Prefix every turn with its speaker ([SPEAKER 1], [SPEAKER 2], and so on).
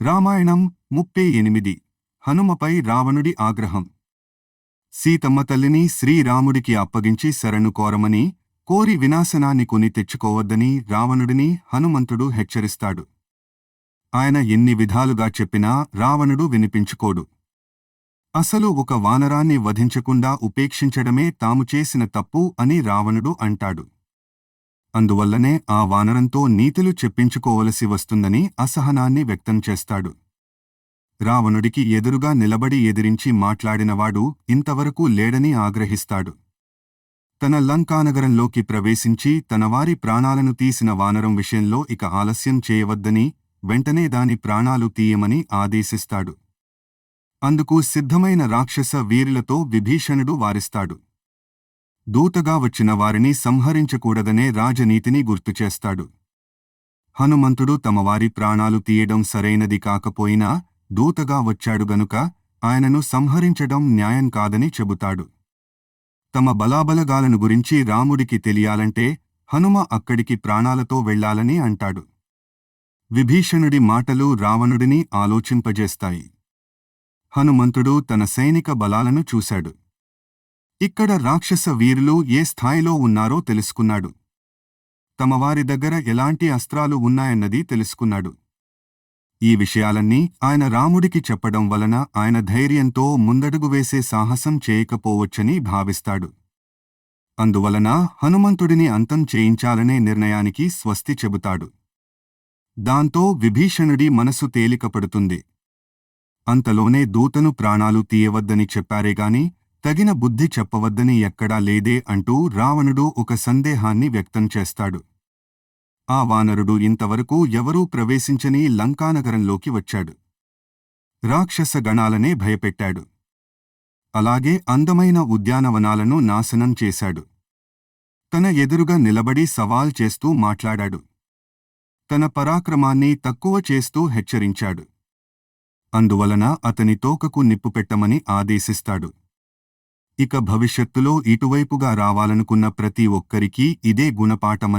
[SPEAKER 1] రామాయణం ముప్పై ఎనిమిది. హనుమపై రావణుడి ఆగ్రహం. సీతమ్మ తల్లిని శ్రీరాముడికి అప్పగించి శరణు కోరమని కోరి వినాశనాన్ని కొని తెచ్చుకోవద్దని రావణుడిని హనుమంతుడు హెచ్చరిస్తాడు. ఆయన ఎన్ని విధాలుగా చెప్పినా రావణుడు వినిపించుకోడు. అసలు ఒక వానరాన్ని వధించకుండా ఉపేక్షించడమే తాము చేసిన తప్పు అని రావణుడు అంటాడు. అందువల్లనే ఆ వానరంతో నీతులు చెప్పించుకోవలసి వస్తుందని అసహనాన్ని వ్యక్తం చేస్తాడు. రావణుడికి ఎదురుగా నిలబడి ఎదిరించి మాట్లాడినవాడు ఇంతవరకు లేడని ఆగ్రహిస్తాడు. తన లంకానగరంలోకి ప్రవేశించి తనవారి ప్రాణాలను తీసిన వానరం విషయంలో ఇక ఆలస్యం చేయవద్దని వెంటనే దాని ప్రాణాలు తీయమని ఆదేశిస్తాడు. అందుకు సిద్ధమైన రాక్షస వీరులతో విభీషణుడు వారిస్తాడు. దూతగా వచ్చిన వారిని సంహరించకూడదనే రాజనీతిని గుర్తుచేస్తాడు హనుమంతుడు తమ వారి ప్రాణాలు తీయడం సరైనది కాకపోయినా దూతగా వచ్చాడు గనుక ఆయనను సంహరించడం న్యాయం కాదని చెబుతాడు. తమ బలాబలగాలను గురించి రాముడికి తెలియాలంటే హనుమ అక్కడికి ప్రాణాలతో వెళ్ళాలని అంటాడు. విభీషణుడి మాటలు రావణుడిని ఆలోచింపజేస్తాయి. హనుమంతుడు తన సైనిక బలాలను చూశాడు. ఇక్కడ రాక్షస వీరులు ఏ స్థాయిలో ఉన్నారో తెలుసుకున్నాడు. తమ వారి దగ్గర ఎలాంటి అస్త్రాలు ఉన్నాయన్నది తెలుసుకున్నాడు. ఈ విషయాలన్నీ ఆయన రాముడికి చెప్పడం వలన ఆయన ధైర్యంతో ముందడుగు వేసే సాహసం చేయకపోవచ్చని భావిస్తాడు. అందువలన హనుమంతుడిని అంతం చేయించాలనే నిర్ణయానికి స్వస్తి చెబుతాడు. దాంతో విభీషణుడి మనసు తేలికపడుతుంది. అంతలోనే దూతను ప్రాణాలు తీయవద్దని చెప్పారేగాని తగిన బుద్ధి చెప్పవద్దని ఎక్కడా లేదే అంటూ రావణుడు ఒక సందేహాన్ని వ్యక్తం చేస్తాడు. ఆ వానరుడు ఇంతవరకు ఎవరూ ప్రవేశించని లంకానగరంలోకి వచ్చాడు. రాక్షస గణాలనే భయపెట్టాడు. అలాగే అందమైన ఉద్యానవనాలను నాశనం చేశాడు. తన ఎదురుగా నిలబడి సవాల్ చేస్తూ మాట్లాడాడు. తన పరాక్రమాన్ని తక్కువ చేస్తూ హెచ్చరించాడు. అందువలన అతని తోకకు నిప్పు పెట్టమని ఆదేశిస్తాడు. ఇక భవిష్యత్తులో ఇటువైపుగా రావాలనుకున్న ప్రతి ఒక్కరికీ ఇదే గుణపాఠమని